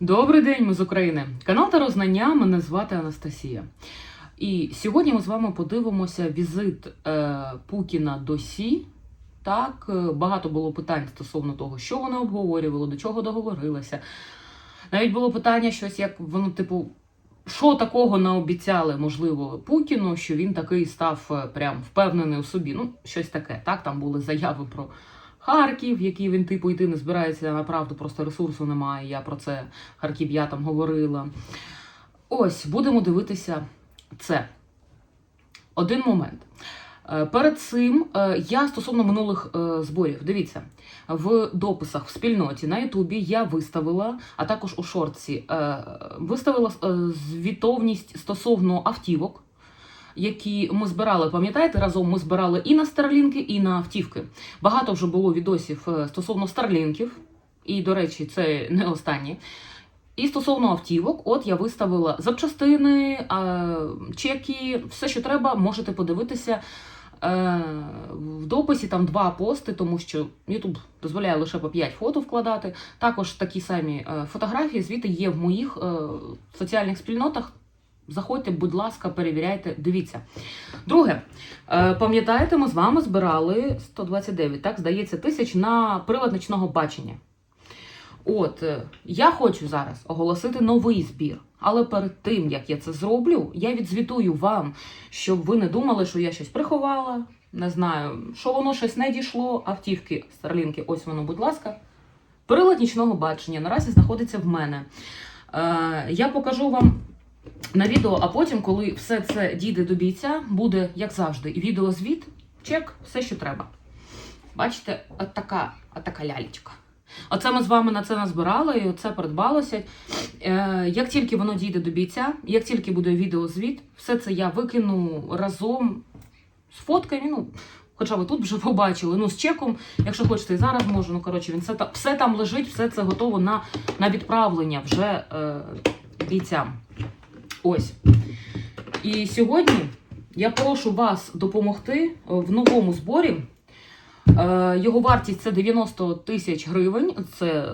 Добрий день, ми з України. Канал Тарознання, мене звати Анастасія. І сьогодні ми з вами подивимося візит е, Путіна до Сі. Так, е, багато було питань стосовно того, що вони обговорювали, до чого договорилися. Навіть було питання, щось як воно, типу, що такого наобіцяли, можливо, Путіну, що він такий став е, прям впевнений у собі. Ну, щось таке. Так, там були заяви про Харків, який він, типу, йти не збирається на правду, просто ресурсу немає. Я про це Харків я там говорила. Ось, будемо дивитися це. Один момент. Е, Перед цим е, я стосовно минулих е, зборів, дивіться, в дописах в спільноті на Ютубі я виставила, а також у шортці, виставила звітовність стосовно автівок, які ми збирали. Пам'ятаєте, разом ми збирали і на старлінки, і на автівки. Багато вже було відосів е, стосовно старлінків, і, до речі, це не останні. І стосовно автівок, от я виставила запчастини, е, чеки, все, що треба, можете подивитися. Е, В дописі там два пости, тому що YouTube дозволяє лише по 5 фото вкладати. Також такі самі фотографії, звіти є в моїх соціальних спільнотах. Заходьте, будь ласка, перевіряйте, дивіться. Друге, е, пам'ятаєте, ми з вами збирали 129, так, здається, тисяч на прилад нічного бачення. От, е, я хочу зараз оголосити новий збір. Але перед тим, як я це зроблю, я відзвітую вам, щоб ви не думали, що я щось приховала. Не знаю, що воно щось не дійшло. Автівки, старлінки, ось воно, будь ласка. Прилад нічного бачення наразі знаходиться в мене. Е, я покажу вам на відео, а потім, коли все це дійде до бійця, буде, як завжди, і відеозвіт, чек, все, що треба. Бачите, от така, от така лялечка. Оце ми з вами на це назбирали, і оце придбалося. Е, як тільки воно дійде до бійця, як тільки буде відеозвіт, все це я викину разом з фотками. Ну, хоча ви тут вже побачили, ну, з чеком, якщо хочете, і зараз можу. Ну, коротше, він все, все там лежить, все це готово на, на відправлення вже е, бійцям. Ось. І сьогодні я прошу вас допомогти в новому зборі. Е, Його вартість це 90 тисяч гривень. Це,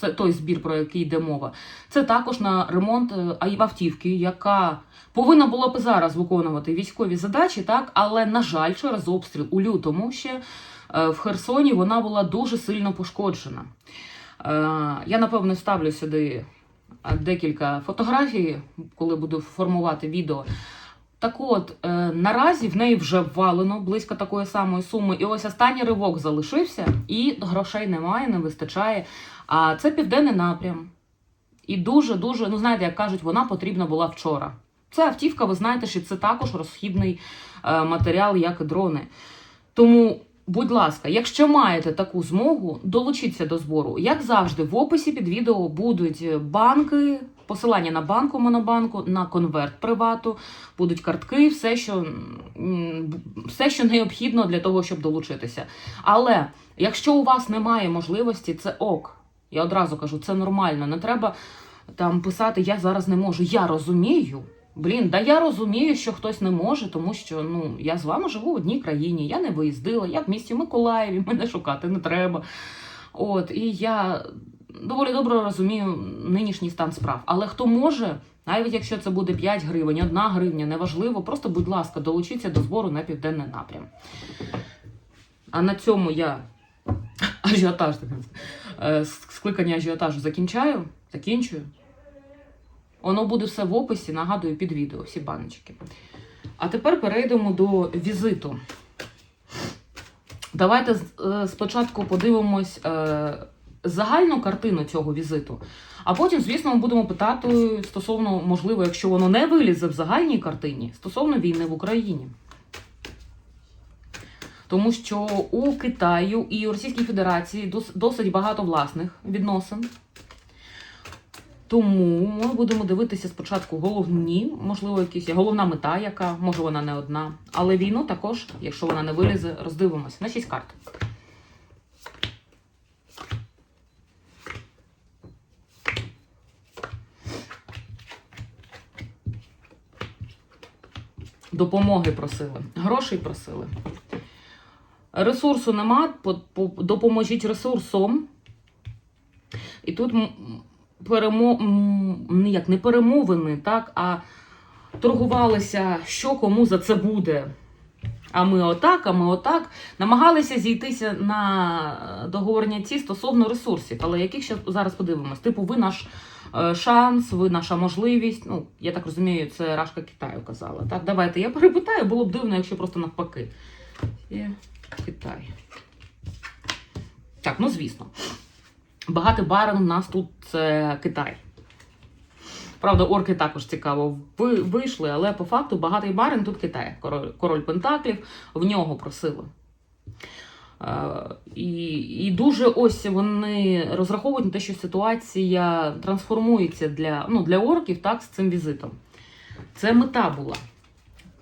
це той збір, про який йде мова. Це також на ремонт е, автівки, яка повинна була б зараз виконувати військові задачі, так але на жаль, через обстріл у лютому ще е, в Херсоні вона була дуже сильно пошкоджена. Е, Я напевно ставлю сюди е, декілька фотографій, коли буду формувати відео. Так от, е, наразі в неї вже ввалено близько такої самої суми. І ось останній ривок залишився, і грошей немає, не вистачає. А це південний напрям. І дуже-дуже, ну знаєте, як кажуть, вона потрібна була вчора. Це автівка, ви знаєте, що це також розхідний е, матеріал, як і дрони. Тому, будь ласка, якщо маєте таку змогу, долучіться до збору. Як завжди, в описі під відео будуть банки, посилання на банку Монобанку, на конверт привату, будуть картки, все, що, все, що необхідно для того, щоб долучитися. Але якщо у вас немає можливості, це ок. Я одразу кажу, це нормально. Не треба там писати Я зараз не можу. Я розумію. Блін, да я розумію, що хтось не може, тому що ну я з вами живу в одній країні, я не виїздила, я в місті Миколаєві, мене шукати не треба. От, і я доволі добре розумію нинішній стан справ. Але хто може, навіть якщо це буде 5 гривень, 1 гривня, неважливо, просто, будь ласка, долучіться до збору на південний напрям. А на цьому я ажіотаж е, скликання ажіотажу закінчаю, закінчую. Воно буде все в описі, нагадую, під відео, всі баночки. А тепер перейдемо до візиту. Давайте е, спочатку подивимось е, загальну картину цього візиту. А потім, звісно, ми будемо питати стосовно, можливо, якщо воно не вилізе в загальній картині, стосовно війни в Україні. Тому що у Китаю і у Російській Федерації досить багато власних відносин. Тому ми будемо дивитися спочатку головні, можливо, якісь головна мета, яка може вона не одна. Але війну також, якщо вона не вилізе, роздивимося на 6 карт. Допомоги просили, грошей просили. Ресурсу нема, по- по- допоможіть ресурсом. І тут перемо... ніяк не перемовини, так, а торгувалися, що кому за це буде. А ми отак, а ми отак. Намагалися зійтися на договорняці стосовно ресурсів, але яких ще зараз подивимось? Типу, ви наш е, шанс, ви наша можливість. Ну, я так розумію, це Рашка Китаю казала. Так, давайте я перепитаю, було б дивно, якщо просто навпаки. Є Китай. Так, ну звісно. Багатий барин у нас тут це Китай. Правда, орки також цікаво вийшли, але по факту багатий барин тут Китай. Король, король Пентаклів, в нього просили. Е, і, і дуже ось вони розраховують на те, що ситуація трансформується для, ну, для орків так, з цим візитом. Це мета була.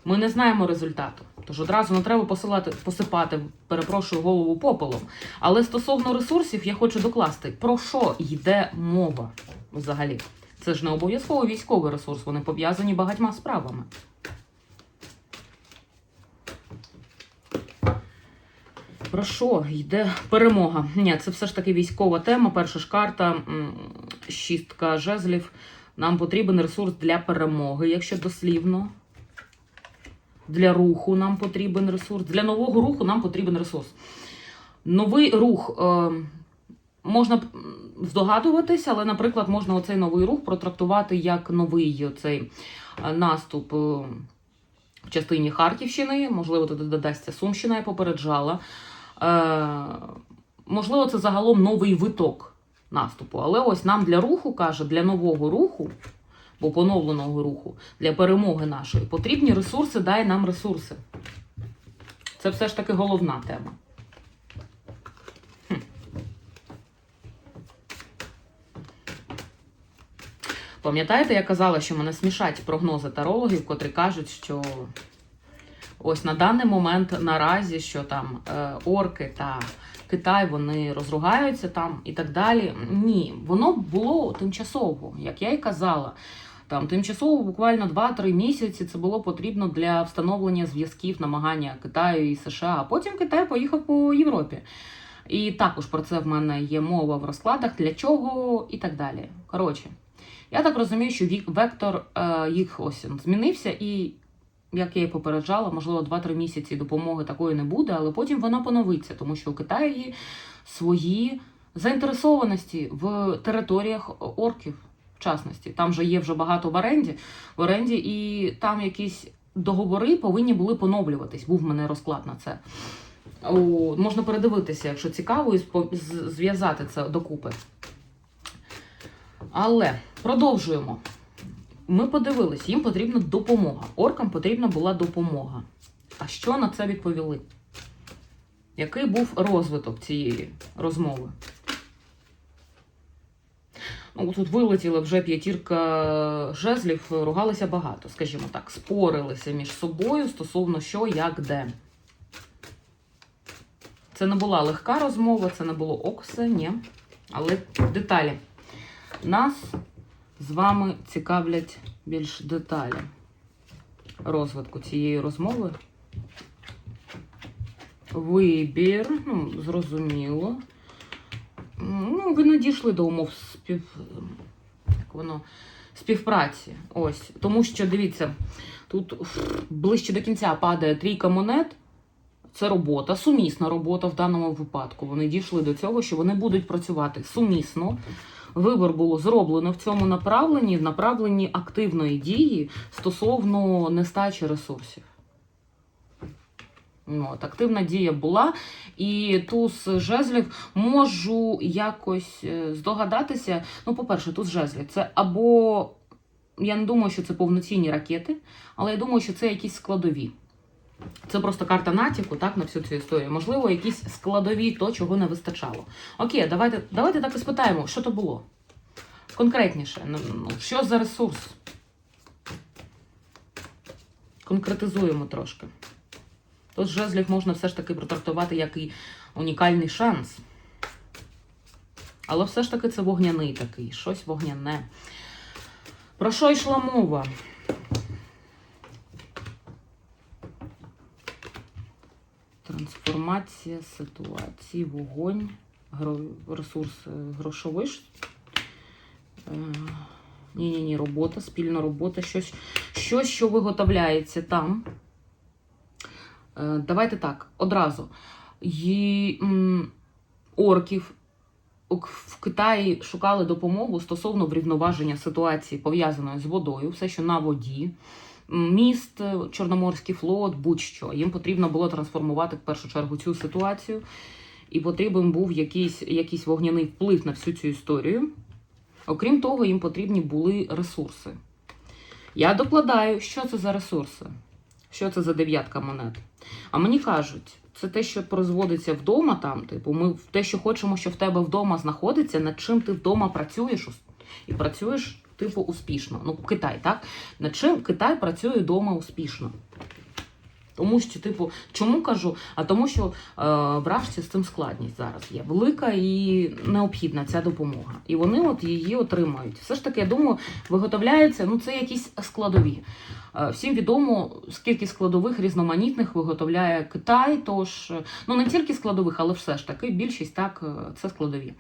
Ми не знаємо результату. Тож одразу не треба посилати, посипати, перепрошую, голову попелом. Але стосовно ресурсів, я хочу докласти, про що йде мова взагалі. Це ж не обов'язково військовий ресурс, вони пов'язані багатьма справами. Про що йде перемога? Ні, це все ж таки військова тема. Перша ж карта, шістка жезлів. Нам потрібен ресурс для перемоги, якщо дослівно. Для руху нам потрібен ресурс. Для нового руху нам потрібен ресурс. Новий рух е, можна здогадуватися, але, наприклад, можна оцей новий рух протрактувати як новий оцей е, наступ е, в частині Харківщини. Можливо, туди додасться Сумщина, я попереджала. Е, можливо, це загалом новий виток наступу. Але ось нам для руху каже, для нового руху, бо поновленого руху, для перемоги нашої потрібні ресурси, дай нам ресурси. Це все ж таки головна тема. Пам'ятаєте, я казала, що мене смішать прогнози тарологів, котрі кажуть, що ось на даний момент наразі, що там е, орки та Китай вони розругаються там і так далі. Ні, воно було тимчасово, як я і казала. Там тимчасово, буквально 2-3 місяці, це було потрібно для встановлення зв'язків, намагання Китаю і США. А потім Китай поїхав по Європі. І також про це в мене є мова в розкладах, для чого і так далі. Коротше, я так розумію, що вік- вектор е, їх ось змінився, і як я і попереджала, можливо, 2-3 місяці допомоги такої не буде, але потім вона поновиться, тому що у Китаї свої заінтересованості в територіях орків, частності. Там же є вже багато в оренді, в оренді, і там якісь договори повинні були поновлюватись. Був в мене розклад на це. О, можна передивитися, якщо цікаво, і зв'язати це докупи. Але продовжуємо. Ми подивились, їм потрібна допомога. Оркам потрібна була допомога. А що на це відповіли? Який був розвиток цієї розмови? Ну, тут вилетіла вже п'ятірка жезлів, ругалися багато, скажімо так, спорилися між собою стосовно що, як, де. Це не була легка розмова, це не було оксе, ні. Але деталі. Нас з вами цікавлять більш деталі розвитку цієї розмови. Вибір, ну, зрозуміло. Ну, ви не дійшли до умов спів... як воно, співпраці. Ось. Тому що, дивіться, тут ближче до кінця падає трійка монет. Це робота, сумісна робота в даному випадку. Вони дійшли до цього, що вони будуть працювати сумісно. Вибір було зроблено в цьому направленні, в направленні активної дії стосовно нестачі ресурсів. Ну, от, активна дія була, і туз жезлів можу якось е, здогадатися. Ну, по-перше, туз жезлів це або я не думаю, що це повноцінні ракети, але я думаю, що це якісь складові. Це просто карта натяку, так, на всю цю історію. Можливо, якісь складові, то, чого не вистачало. Окей, давайте, давайте так і спитаємо, що то було. Конкретніше, ну, ну, що за ресурс? Конкретизуємо трошки. Тут жезлів можна все ж таки протрактувати як і унікальний шанс. Але все ж таки це вогняний такий, щось вогняне. Про що йшла мова? Трансформація ситуації, вогонь, ресурс е, грошовий. Ні, ні, ні, робота, спільна робота, щось, щось, що виготовляється там. Е, Давайте так, одразу. Ї, орків в Китаї шукали допомогу стосовно врівноваження ситуації, пов'язаної з водою, все, що на воді. Міст, е, Чорноморський флот, будь-що. Їм потрібно було трансформувати в першу чергу цю ситуацію, і потрібен був якийсь, якийсь вогняний вплив на всю цю історію. Окрім того, їм потрібні були ресурси. Я докладаю, що це за ресурси, що це за дев'ятка монет. А мені кажуть, це те, що розводиться вдома там. Типу, ми те, що хочемо, що в тебе вдома знаходиться, над чим ти вдома працюєш і працюєш, типу, успішно. Ну, Китай, так? Над чим Китай працює вдома успішно. Тому що, типу, чому кажу? А тому, що е, в Рашці з цим складність зараз є велика і необхідна ця допомога. І вони от її отримають. Все ж таки, я думаю, виготовляється, ну це якісь складові. Е, Всім відомо, скільки складових різноманітних виготовляє Китай. Тож, е, ну не тільки складових, але все ж таки більшість так е, це складові.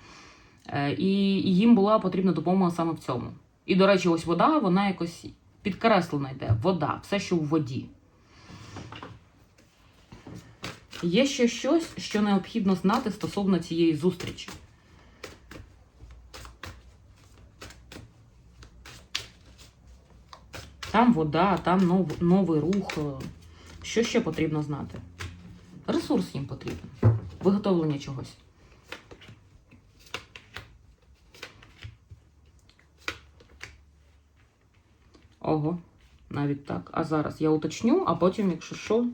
Е, І їм була потрібна допомога саме в цьому. І, до речі, ось вода, вона якось підкреслена йде. Вода, все, що в воді. Є ще щось, що необхідно знати стосовно цієї зустрічі. Там вода, там нов, новий рух. Що ще потрібно знати? Ресурс їм потрібен. Виготовлення чогось. Ого, навіть так. А зараз я уточню, а потім, якщо що.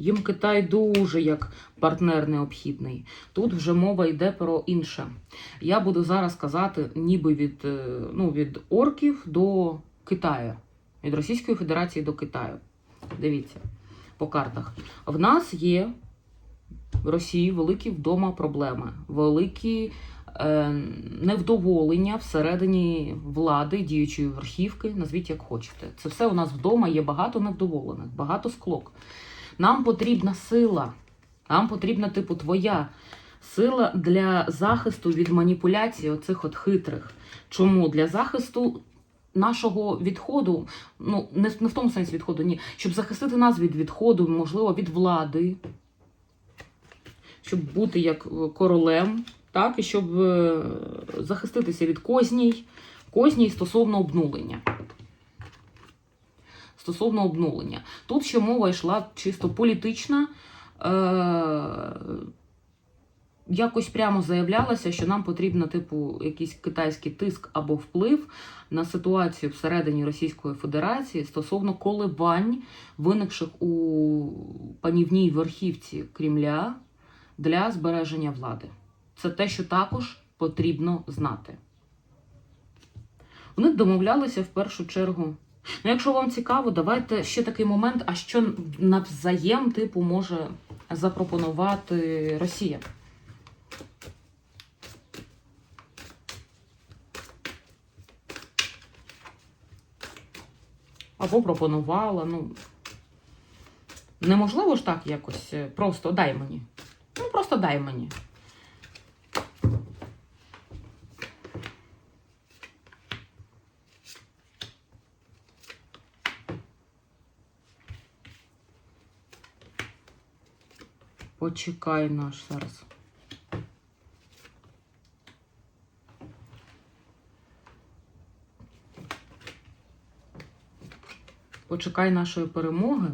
Їм Китай дуже як партнер необхідний. Тут вже мова йде про інше. Я буду зараз казати ніби від, е, ну, від орків до Китаю, від Російської Федерації до Китаю. Дивіться по картах. В нас є в Росії великі вдома проблеми, великі е, невдоволення всередині влади, діючої верхівки, назвіть як хочете. Це все у нас вдома є багато невдоволених, багато склок. Нам потрібна сила. Нам потрібна, типу, твоя сила для захисту від маніпуляцій оцих от хитрих. Чому? Для захисту нашого відходу, ну, не, не в тому сенсі відходу, ні. Щоб захистити нас від відходу, можливо, від влади, щоб бути як е, королем, так, і щоб е, захиститися від козній, козній стосовно обнулення стосовно обнулення. Тут ще мова йшла чисто політична. Е- якось прямо заявлялося, що нам потрібно, типу, якийсь китайський тиск або вплив на ситуацію всередині Російської Федерації стосовно коливань, виникших у панівній верхівці Кремля для збереження влади. Це те, що також потрібно знати. Вони домовлялися в першу чергу. Ну, якщо вам цікаво, давайте ще такий момент, а що навзаєм, типу, може запропонувати Росія. Або пропонувала, ну. Неможливо ж так якось е, просто дай мені. Ну, просто дай мені. Почекай наш зараз. Почекай нашої перемоги.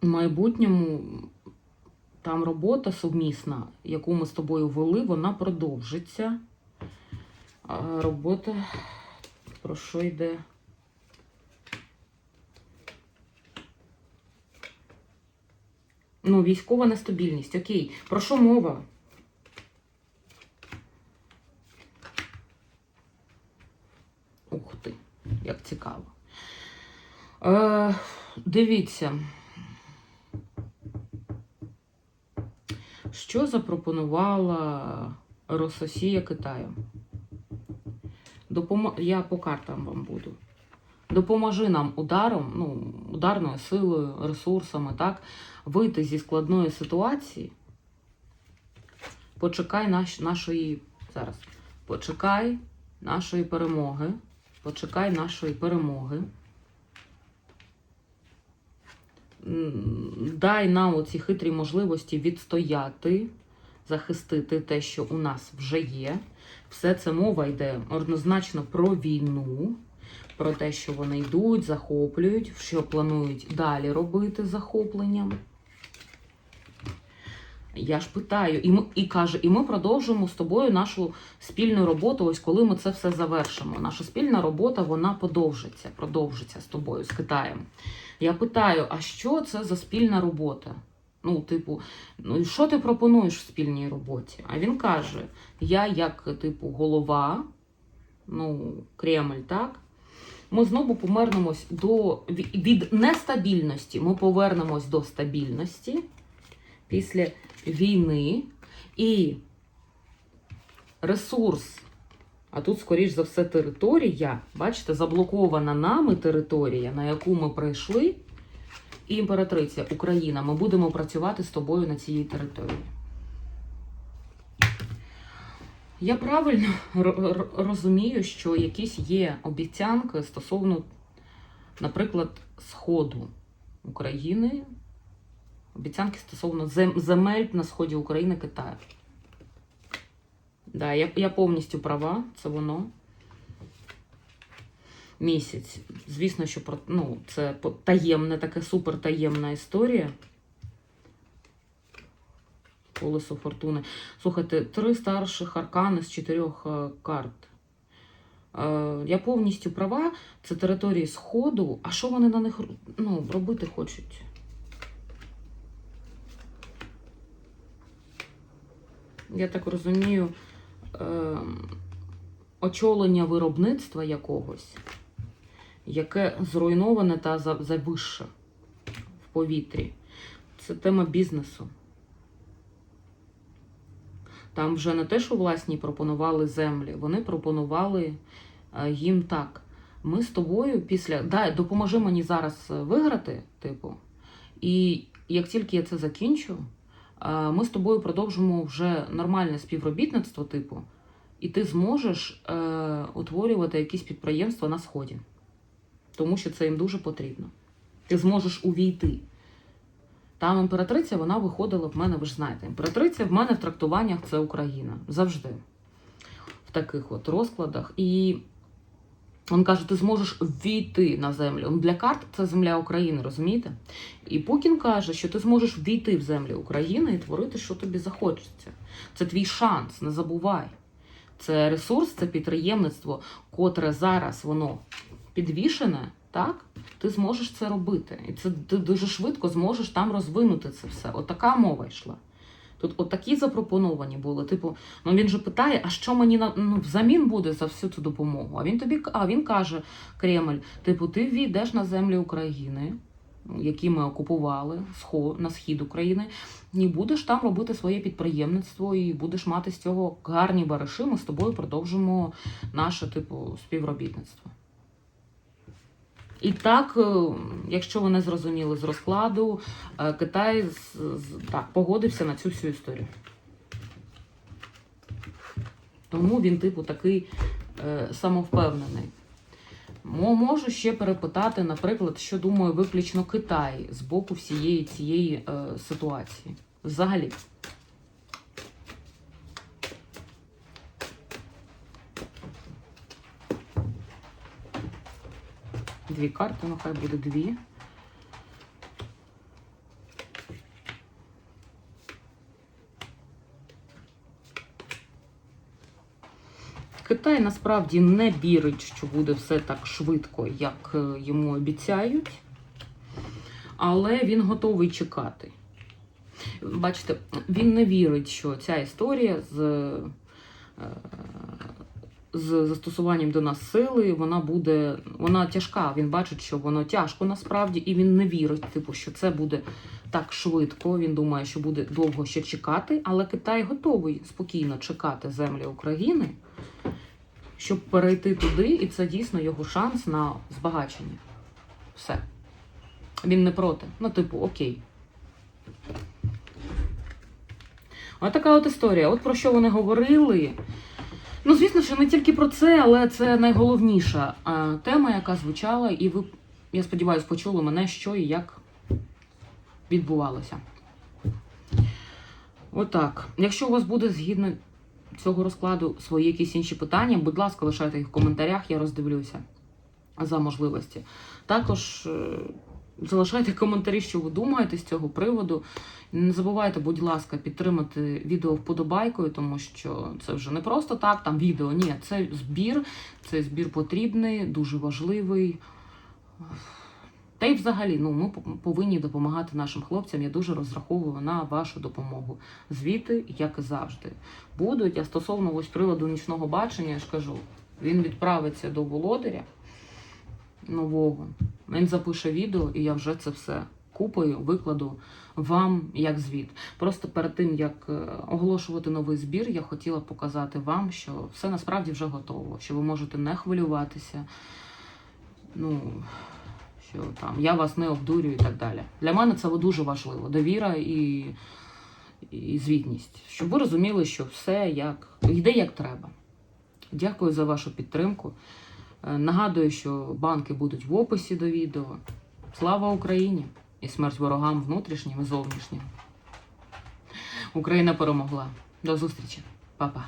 В майбутньому там робота сумісна, яку ми з тобою вели, вона продовжиться. Робота про що йде? Ну, військова нестабільність. Окей. Про що мова? Ух ти, як цікаво. Е, дивіться. Що запропонувала Рососія Китаю? Допомо... Я по картам вам буду. Допоможи нам ударом, ну, ударною силою, ресурсами, так, вийти зі складної ситуації почекай наш, нашої. Зараз. Почекай нашої перемоги. Почекай нашої перемоги. Дай нам оці хитрі можливості відстояти, захистити те, що у нас вже є. Все це мова йде однозначно про війну, про те, що вони йдуть, захоплюють, що планують далі робити захопленням. Я ж питаю, і, ми, і каже, і ми продовжимо з тобою нашу спільну роботу, ось коли ми це все завершимо. Наша спільна робота вона подовжиться, продовжиться з тобою, з Китаєм. Я питаю, а що це за спільна робота? Ну, типу, ну що ти пропонуєш в спільній роботі? А він каже: я, як, типу, голова, ну, Кремль, так? Ми знову повернемось до від нестабільності. Ми повернемось до стабільності після війни і ресурс. А тут, скоріш за все, територія, бачите, заблокована нами територія, на яку ми прийшли. І імператриця Україна, ми будемо працювати з тобою на цій території. Я правильно розумію, що якісь є обіцянки стосовно, наприклад, Сходу України, обіцянки стосовно земель на сході України Китаю. Да, я, я повністю права, це воно. Місяць. Звісно, що ну, це таємне, таке супертаємна історія. Колесо фортуни. Слухайте, три старших аркани з чотирьох е, карт. Е, я повністю права. Це території Сходу. А що вони на них ну, робити хочуть? Я так розумію, е, очолення виробництва якогось, яке зруйноване та за- в повітрі. Це тема бізнесу. Там вже не те, що власні пропонували землі, вони пропонували е, їм так. Ми з тобою після. Дай, допоможи мені зараз е, виграти, типу. І як тільки я це закінчу, е, ми з тобою продовжимо вже нормальне співробітництво, типу, і ти зможеш е, утворювати якісь підприємства на сході. Тому що це їм дуже потрібно. Ти зможеш увійти. Там імператриця, вона виходила в мене, ви ж знаєте, імператриця в мене в трактуваннях це Україна. Завжди. В таких от розкладах. І він каже, ти зможеш ввійти на землю. Для карт це земля України, розумієте? І Путін каже, що ти зможеш ввійти в землю України і творити, що тобі захочеться. Це твій шанс, не забувай. Це ресурс, це підприємництво, котре зараз воно підвішене, так? Ти зможеш це робити. І це ти дуже швидко зможеш там розвинути це все. Отака мова йшла. Тут отакі запропоновані були. Типу, ну він же питає, а що мені на ну, взамін буде за всю цю допомогу? А він тобі а він каже, Кремль, типу, ти війдеш на землі України, які ми окупували на схід України, і будеш там робити своє підприємництво, і будеш мати з цього гарні бариші. Ми з тобою продовжимо наше типу співробітництво. І так, е, якщо ви не зрозуміли з розкладу, е, Китай так, погодився на цю всю історію. Тому він, типу, такий е, самовпевнений. Мо- Можу ще перепитати, наприклад, що думає виключно Китай з боку всієї цієї ситуації. Взагалі. Дві карти, ну хай буде дві. Китай насправді не вірить, що буде все так швидко, як е, йому обіцяють, але він готовий чекати. Бачите, він не вірить, що ця історія з, е, з застосуванням до нас сили, вона буде, вона тяжка. Він бачить, що воно тяжко насправді, і він не вірить, типу, що це буде так швидко. Він думає, що буде довго ще чекати, але Китай готовий спокійно чекати землі України щоб перейти туди, і це дійсно його шанс на збагачення. Все. Він не проти. Ну, типу, окей. Ось така от історія. От про що вони говорили. Ну, звісно, що не тільки про це, але це найголовніша тема, яка звучала, і ви, я сподіваюся, почули мене, що і як відбувалося. Отак. Якщо у вас буде згідно цього розкладу свої якісь інші питання, будь ласка, лишайте їх в коментарях, я роздивлюся за можливості. Також е, залишайте коментарі, що ви думаєте з цього приводу. Не забувайте, будь ласка, підтримати відео вподобайкою, тому що це вже не просто так, там відео. Ні, це збір, цей збір потрібний, дуже важливий. Та й взагалі, ну ми повинні допомагати нашим хлопцям. Я дуже розраховую на вашу допомогу. Звіти, як і завжди, будуть. А стосовно ось приводу нічного бачення, я ж кажу, він відправиться до володаря нового. Він запише відео, і я вже це все купою викладу вам як звіт. Просто перед тим як е, оголошувати новий збір, я хотіла показати вам, що все насправді вже готово, що ви можете не хвилюватися. Ну, що там я вас не обдурюю і так далі. Для мене це дуже важливо. Довіра і, і звітність. Щоб ви розуміли, що все як йде як треба. Дякую за вашу підтримку. Е, Нагадую, що банки будуть в описі до відео. Слава Україні! І смерть ворогам внутрішнім і зовнішнім. Україна перемогла. До зустрічі, Па-па.